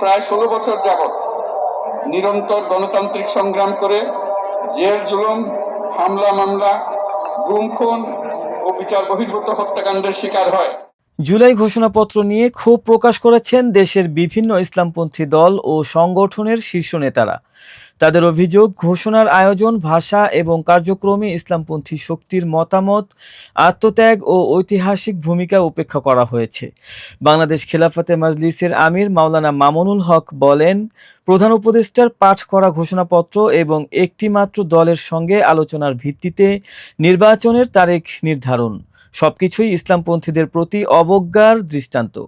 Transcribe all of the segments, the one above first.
প্রায় ষোলো বছর যাবৎ নিরন্তর গণতান্ত্রিক সংগ্রাম করে জেল, জুলুম, হামলা, মামলা, গুম, খুন ও বিচার বহির্ভূত হত্যাকাণ্ডের শিকার হয়। জুলাই ঘোষণাপত্র নিয়ে ক্ষোভ প্রকাশ করেছেন দেশের বিভিন্ন ইসলামপন্থী দল ও সংগঠনের শীর্ষ নেতারা। তাদের অভিযোগ, ঘোষণার আয়োজন, ভাষা এবং কার্যক্রমে ইসলামপন্থী শক্তির মতামত, আত্মত্যাগ ও ঐতিহাসিক ভূমিকা উপেক্ষা করা হয়েছে। বাংলাদেশ খেলাফতে মাজলিসের আমির মাওলানা মামুনুল হক বলেন, প্রধান উপদেষ্টার পাঠ করা ঘোষণাপত্র এবং একটি মাত্র দলের সঙ্গে আলোচনার ভিত্তিতে নির্বাচনের তারিখ নির্ধারণ। সবকিছুই ইসলামপন্থীদের প্রতি অবজ্ঞার দৃষ্টান্ত।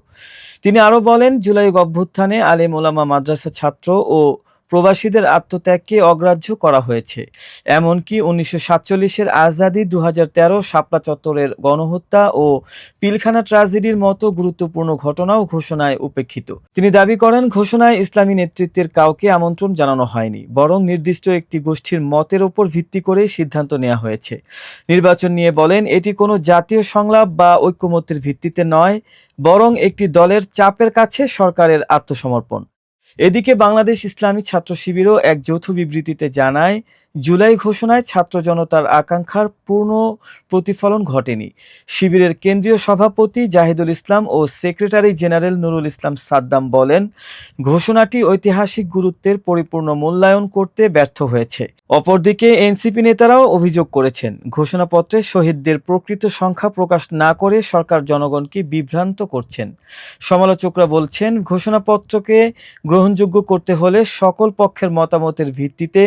তিনি আরও বলেন, জুলাই অভ্যুত্থানে আলেম ওলামা মাদ্রাসা ছাত্র ও প্রবাসীদের আত্মত্যাগকে অগ্রাহ্য করা হয়েছে। এমনকি উনিশশো সাতচল্লিশের আজাদি দু হাজার তেরো শাপলা চত্বরের গণহত্যা ও পিলখানা ট্রাজেডির মতো গুরুত্বপূর্ণ ঘটনাও ঘোষণায় উপেক্ষিত। তিনি দাবি করেন, ঘোষণায় ইসলামী নেতৃত্বের কাউকে আমন্ত্রণ জানানো হয়নি, বরং নির্দিষ্ট একটি গোষ্ঠীর মতের ওপর ভিত্তি করেই সিদ্ধান্ত নেওয়া হয়েছে। নির্বাচন নিয়ে বলেন, এটি কোনো জাতীয় সংলাপ বা ঐক্যমত্যের ভিত্তিতে নয়, বরং একটি দলের চাপের কাছে সরকারের আত্মসমর্পণ। এদিকে বাংলাদেশ ইসলামী ছাত্র শিবিরও এক যৌথ বিবৃতিতে জানায়, জুলাই ঘোষণায় ছাত্র জনতার আকাঙ্ক্ষার পূর্ণ প্রতিফলন ঘটেনি। শিবিরের কেন্দ্রীয় সভাপতি জাহিদুল ইসলাম ও সেক্রেটারি জেনারেল নুরুল ইসলাম সাদ্দাম বলেন, ঘোষণাটি ঐতিহাসিক গুরুত্বের পরিপূর্ণ মূল্যায়ন করতে ব্যর্থ হয়েছে। অপরদিকে এনসিপি নেতারাও অভিযোগ করেছেন, ঘোষণাপত্রে শহীদদের প্রকৃত সংখ্যা প্রকাশ না করে সরকার জনগণকে বিভ্রান্ত করছেন। সমালোচকরা বলছেন, ঘোষণাপত্রকে গ্রহণযোগ্য করতে হলে সকল পক্ষের মতামতের ভিত্তিতে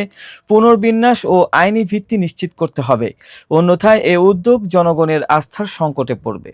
পুনর্বিন্যাস ও আইনি ভিত্তি নিশ্চিত করতে হবে। অন্যথায় এ উদ্যোগ জনগণের আস্থার সংকটে পড়বে।